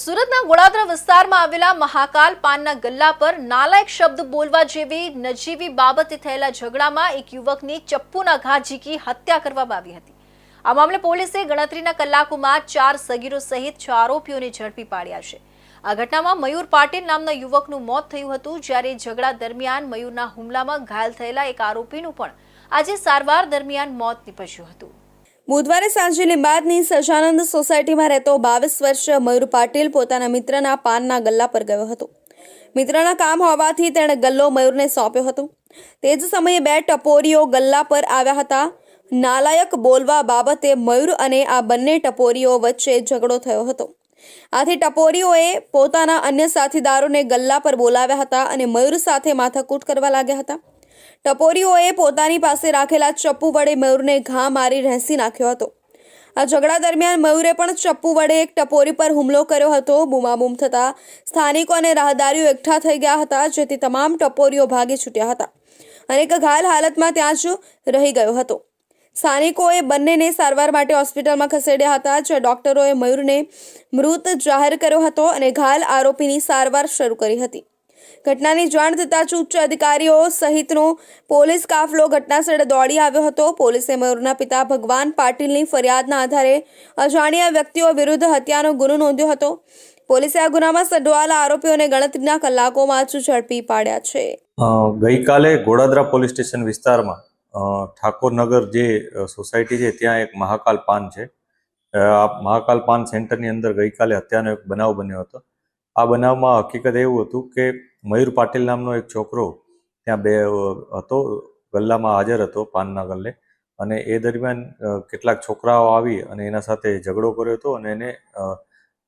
સુરતના ગોળાદરા વિસ્તારમાં આવેલા મહાકાલ પાનના ગલ્લા પર નાલાયક શબ્દ બોલવા જેવી નજીવી બાબતે થયેલા ઝઘડામાં એક યુવકની ચપ્પુના ઘા ઝીકી હત્યા કરવામાં આવી હતી. આ મામલે પોલીસે ગણતરીના કલાકોમાં ચાર સગીરો સહિત છ આરોપીઓને ઝડપી પાડ્યા છે. આ ઘટનામાં મયુર પાટીલ નામના યુવકનું મોત થયું હતું, જ્યારે ઝઘડા દરમિયાન મયુરના હુમલામાં ઘાયલ થયેલા એક આરોપીનું પણ આજે સારવાર દરમિયાન મોત નીપજ્યું હતું. બુધવારે સાંજે લીંબાદની સજાનંદ સોસાયટીમાં રહેતો બાવીસ વર્ષીય મયુર પાટીલ પોતાના મિત્રના પાનના ગલ્લા પર ગયો હતો. મિત્રના કામ હોવાથી તેણે ગલ્લો મયુરને સોંપ્યો હતો. તે જ સમયે બે ટપોરીઓ ગલ્લા પર આવ્યા હતા. નાલાયક બોલવા બાબતે મયુર અને આ બંને ટપોરીઓ વચ્ચે ઝઘડો થયો હતો. આથી ટપોરીઓએ પોતાના અન્ય સાથીદારોને ગલ્લા પર બોલાવ્યા હતા અને મયુર સાથે માથાકૂટ કરવા લાગ્યા હતા. ટપોરીઓએ પોતાની પાસે રાખેલા ચપ્પુ વડે મયુરને ઘા મારી રહેસી નાખ્યો હતો. આ ઝઘડા દરમિયાન મયુરે પણ ચપ્પુ વડે એક ટપોરી પર હુમલો કર્યો હતો. બૂમાબૂમ થતાં સ્થાનિકો અને રાહદારીઓ એકઠા થઈ ગયા હતા, જેથી તમામ ટપોરીઓ ભાગી છૂટ્યા હતા અને એક ઘાયલ હાલતમાં ત્યાં જ રહી ગયો હતો. સ્થાનિકોએ બંનેને સારવાર માટે હોસ્પિટલમાં ખસેડ્યા હતા જે ડોક્ટરોએ મયુરને મૃત જાહેર કર્યો હતો અને ઘાયલ આરોપીની સારવાર શરૂ કરી હતી. ઘટનાની જાણ થતાં જ ઉચ્ચ અધિકારીઓ સહિતનો પોલીસ કાફલો ઘટનાસ્થળે દોડી આવ્યો હતો. પોલીસે મયુરના પિતા ભગવાન પાટીલની ફરિયાદના આધારે અજાણ્યા વ્યક્તિઓ વિરુદ્ધ હત્યાનો ગુનો નોંધ્યો હતો. પોલીસે આ ગુનામાં સંડોવાયેલા આરોપીઓને ગણતરીના કલાકોમાં જ ઝડપી પાડ્યા છે. ગઈકાલે ગોડાદરા પોલીસ સ્ટેશન વિસ્તારમાં ઠાકોરનગર જે સોસાયટી છે, ત્યાં એક મહાકાલ પાન છે. મહાકાલ પાન સેન્ટરની અંદર ગઈકાલે હત્યાનો એક બનાવ બન્યો હતો. આ બનાવમાં હકીકત એવું હતું કે મયુર પાટીલ નામનો એક છોકરો ત્યાં બે હતો, ગલ્લામાં હાજર હતો પાનના ગલ્લે. અને એ દરમિયાન કેટલાક છોકરાઓ આવી અને એના સાથે ઝઘડો કર્યો હતો અને એને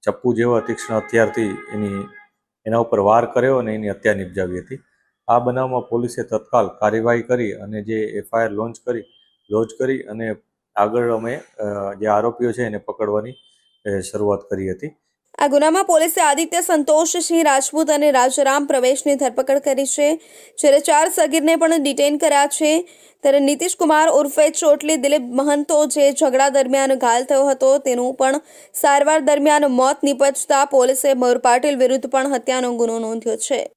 ચપ્પુ જેવા તીક્ષ્ણ હથિયારથી એની, એના ઉપર વાર કર્યો અને એની હત્યા નિપજાવી હતી. આ બનાવમાં પોલીસે તત્કાલ કાર્યવાહી કરી અને જે એફઆઈઆર લોન્ચ કરી લોન્ચ કરી અને આગળ અમે જે આરોપીઓ છે એને પકડવાની શરૂઆત કરી હતી. આ ગુનામાં પોલીસે આદિત્ય સંતોષસિંહ રાજપૂત અને રાજરામ પ્રવેશની ધરપકડ કરી છે. જ્યારે ચાર સગીરને પણ ડિટેન કર્યા છે. ત્યારે નીતિશ કુમાર ઉર્ફે ચોટલી દિલીપ મહંતો જે ઝઘડા દરમિયાન ઘાયલ થયો હતો, તેનું પણ સારવાર દરમિયાન મોત નિપજતા પોલીસે મયુર પાટીલ વિરુદ્ધ પણ હત્યાનો ગુનો નોંધ્યો છે.